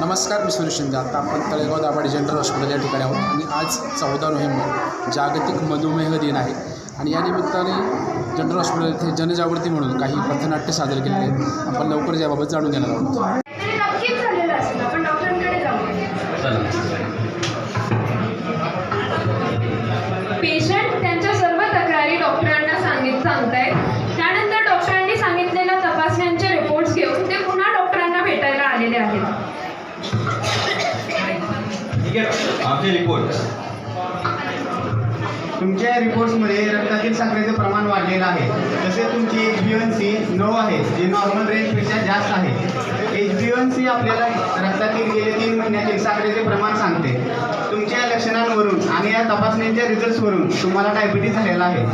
नमस्कार मी सुरेश शिंदे. आता आपण तळेगाव दाभाडे जनरल हॉस्पिटल या ठिकाणी आहोत. आणि आज चौदा नोव्हेंबर जागतिक मधुमेह दिन आहे. आणि या निमित्ताने जनरल हॉस्पिटल येथे जनजागृती म्हणून काही पथनाट्य सादर केलेले आहेत. आपण लवकर याबाबत जाणून घेणार आहोत. आहे रिपोर्ट तुमच्या रिपोर्ट्समध्ये रक्तातील साखरेचे प्रमाण वाढलेलं आहे. तसेच तुमची एच बी एन सी नऊ आहे जे नॉर्मल रेंजपेक्षा जास्त आहे. एच बी एन सी आपल्याला रक्तातील गेले तीन महिन्यातील साखरेचे प्रमाण सांगते. तुमच्या लक्षणांवरून आणि या तपासणीच्या रिझल्ट्सवरून तुम्हाला डायबिटीज झालेला आहे.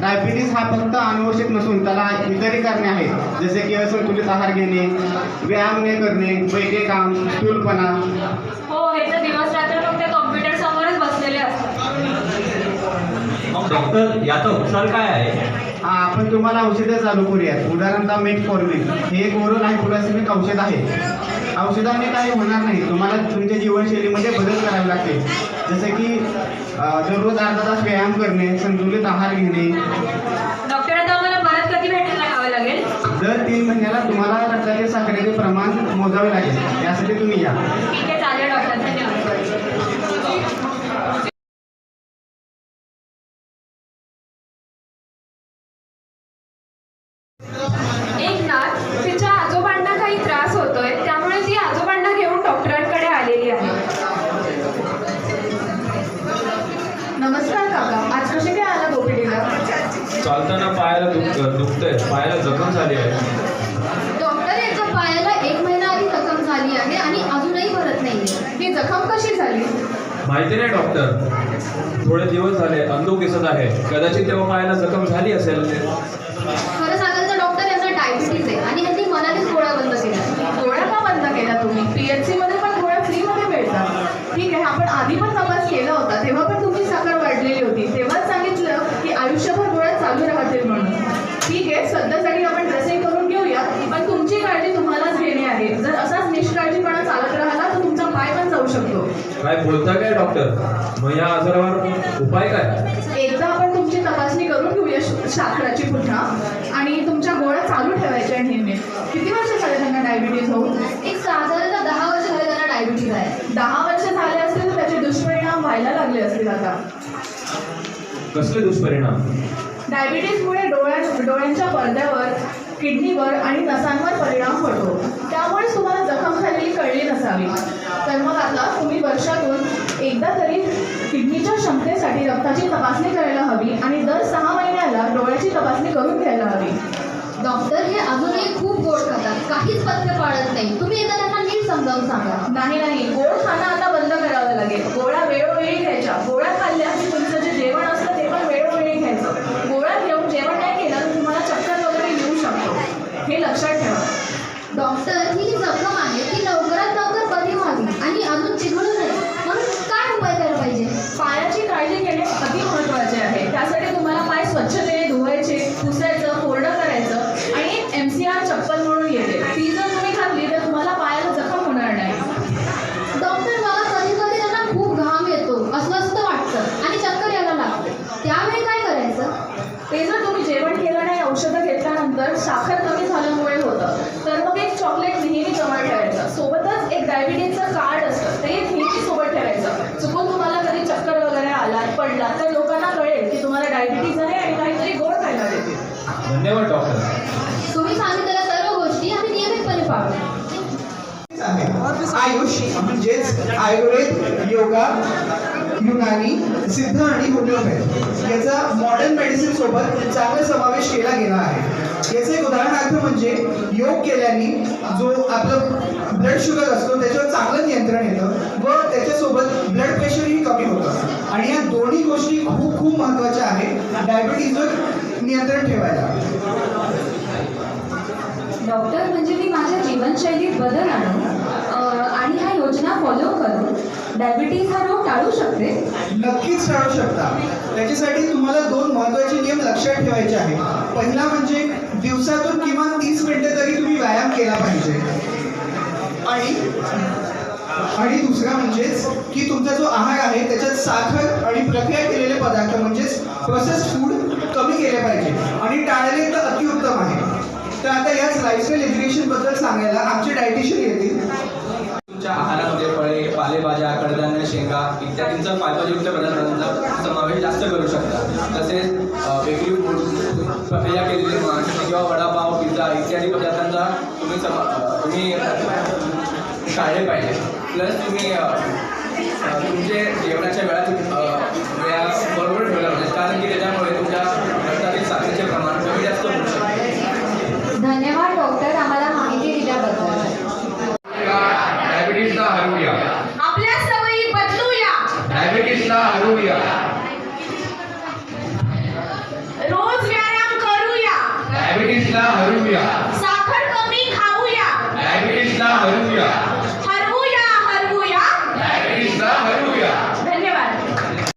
डायबिटीज हा फक्त अनुवंशिक नसून त्याला इतरही कारणे आहेत. जसे की असंतुलित आहार घेणे व्यायाम न करणे बैठे काम स्थूलपणा. हो हे तर दिवस रात्र फक्त कॉम्प्युटर समोरच बसलेले असतात. मग डॉक्टर याचा उपचार काय आहे? हा आपण तुम्हाला औषधं चालू करूयात. उदाहरणतः मेटफॉर्मिन हे एक ओरल हायपोग्लासिमिक औषध आहे. औषधाने काही होणार नाही. तुम्हाला तुमच्या जीवनशैलीमध्ये बदल करावे लागतील. जसे की दररोज अर्धा तास व्यायाम करणे संतुलित आहार घेणे. डॉक्टर आता आम्हाला परत कधी भेटायला यावं लागेल? दर तीन महिन्याला तुम्हाला रक्तातील साखरेचे प्रमाण मोजावे लागेल. यासाठी तुम्ही या. ठीक आहे चालेल डॉक्टर धन्यवाद. एक नाथ तिच्या चालताना पायाला दुख दुखतंय. पायाला जखम झाली आहे. डॉक्टर यांच्या पायाला एक महिना आधी जखम झाली आहे आणि अजूनही भरत नाहीये. ही जखम कशी झाली? माहिती नाही डॉक्टर. थोडे दिवस झाले अंधू दिसत आहे. कदाचित तेव्हा पायाला जखम झाली असेल. खरं सांगाल तर डॉक्टर यांना डायबिटीज आहे आणि यांनी मनानेच गोळ्या बंद केल्या. गोळ्या का बंद केल्या तुम्ही? पीएचसी मध्ये पण गोळ्या फ्रीमध्ये मिळतात ठीक आहे आपण आधी पण तपास केला होता तेव्हा पण तुमची साखर वाढलेली होती तेव्हाच सांगितलं की आयुष्यभर गोळ्या चालू राहतील म्हणून ठीक आहे सध्यासाठी आपण ड्रेसिंग करून घेऊया पण तुमची काळजी तुम्हालाच घेणे आहे जर असाच निष्काळजीपणा चालत राहिला तर तुमचा पाय पण जाऊ शकतो काय बोलता काय डॉक्टर मग या आजारावर उपाय काय? एकदा आपण तुमची तपासणी करून घेऊया श- साखराची पुन्हा. आणि तुमच्या गोळ्या चालू ठेवायच्या नेहमी. किती वर्ष झाले त्यांना डायबिटीज होऊन? एक साधारणतः दहा वर्ष झाले त्यांना डायबिटीज आहे. दहा वर्ष झाले असतील तर त्याचे दुष्परिणाम व्हायला लागले असतील आता. कसले दुष्परिणाम? डायबिटीजमुळे डोळ्या डोळ्यांच्या पडद्यावर किडनीवर आणि नसांवर परिणाम पडतो त्यामुळेच तुम्हाला जखम झालेली कळली नसावी. तर मग आता तुम्ही वर्षातून एकदा तरी किडनीच्या क्षमतेसाठी रक्ताची तपासणी करायला हवी आणि दर सहा महिन्याला डोळ्याची तपासणी करून घ्यायला हवी. डॉक्टर हे अजूनही खूप गोड खातात. काहीच पथ्य पाळत नाही. तुम्ही एकदा त्यांना नीट समजावून सांगा. नाही नाही. गोड खाणं आता बंद करावं लागेल. गोळ्या वेळोवेळी घ्यायच्या गोळ्या खाल्ल्या की तुमचं जे जेवण असतं ते पण वेळोवेळी घ्यायचं गोळ्या घेऊन जेवण नाही केलं तर तुम्हाला चक्कर वगैरे येऊ शकतो हे लक्षात ठेवा डॉक्टर ही जी जखम आहे ती लवकरात लवकर बरी व्हावी आणि अजून चिघळू नये म्हणून काय उपाय करायला पाहिजे पायाची काळजी घेणे अति महत्त्वाचे आहे त्यासाठी तुम्हाला पाय स्वच्छतेने धुवायचे पुसायचं कोरडं करायचं आणि एम सी आर चप्पल म्हणून येते ती जर तुम्ही घातली तर तुम्हाला पायाला जखम होणार नाही डॉक्टर मला कधी कधी त्यांना खूप घाम येतो अस्वस्थ वाटतं आणि चक्कर यायला लागते त्यावेळी काय करायचं ते जर तुम्ही जेवण केलं नाही औषधं घेतल्यानंतर साखर कमी झाल्यामुळे होतं तर मग एक चॉकलेट नेहमी जवळ ठेवायचं सोबतच एक डायबिटीजचं कार्ड असतं ते नेहमी सोबत ठेवायचं चुकून तुम्हाला कधी चक्कर वगैरे आला पडला तर लोकांना कळेल की तुम्हाला डायबिटीज आहे आणि काहीतरी गोड खायला देतील धन्यवाद डॉक्टर तुम्ही सांगितलेल्या सर्व गोष्टी आम्ही नियमितपणे पाळतो आहे आयुष म्हणजेच आयुर्वेद योगा युनानी सिद्ध आणि होमिओपॅथ. याचा मॉडर्न मेडिसिन सोबत चांगला समावेश केला गेला आहे. याचे एक उदाहरणार्थ म्हणजे योग केल्याने जो आपलं ब्लड शुगर असतो त्याच्यावर चांगलं नियंत्रण येतं व त्याच्यासोबत ब्लड प्रेशरही कमी होतं. आणि या दोन्ही गोष्टी खूप खूप महत्त्वाच्या आहेत. डायबिटीजवर नियंत्रण ठेवायला. डॉक्टर म्हणजे मी माझ्या जीवनशैलीत बदल आणून आणि ह्या योजना फॉलो करून डायबिटीज हा रोग टाळू शकते? नक्कीच टाळू शकता. त्याच्यासाठी तुम्हाला दोन महत्त्वाचे नियम लक्षात ठेवायचे आहे पहिला म्हणजे दिवसातून किमान तीस मिनिटं तरी तुम्ही व्यायाम केला पाहिजे. आणि आणि दुसरा म्हणजेच की तुमचा जो आहार आहे त्याच्यात साखर आणि प्रक्रिया केलेले पदार्थ म्हणजेच प्रोसेस फूड केले पाहिजे. आणि टाळले तर अतिउत्तम आहे. तर आता याच लाईफस्टाईल एज्युकेशनबद्दल सांगायला आमचे डायटिशियन येतील. तुमच्या आहारामध्ये फळे पालेभाज्या कडधान्य शेंगा इत्यादींचा फायबरयुक्त पदार्थांचा समावेश जास्त करू शकता. तसेच वेगळी बेकरी फूड प्रक्रिया केलेले मांस किंवा वडापाव पिझ्झा इत्यादी पदार्थांचा तुम्ही समा तुम्ही टाळले पाहिजे. प्लस तुम्ही तुमचे जेवणाच्या वेळा वेळा बरोबर ठेवल्या पाहिजे कारण की त्याच्यामुळे तुमच्या साखरेचे प्रमाण कमी जास्त होऊ शकते. धन्यवाद डॉक्टर. आम्हाला माहिती दिल्याबद्दल. डायबिटीसला हरवूया. आपल्या सवयी बदलूया. डायबिटीसला हरवूया. रोज व्यायाम करूया. डायबिटीसला हरवूया.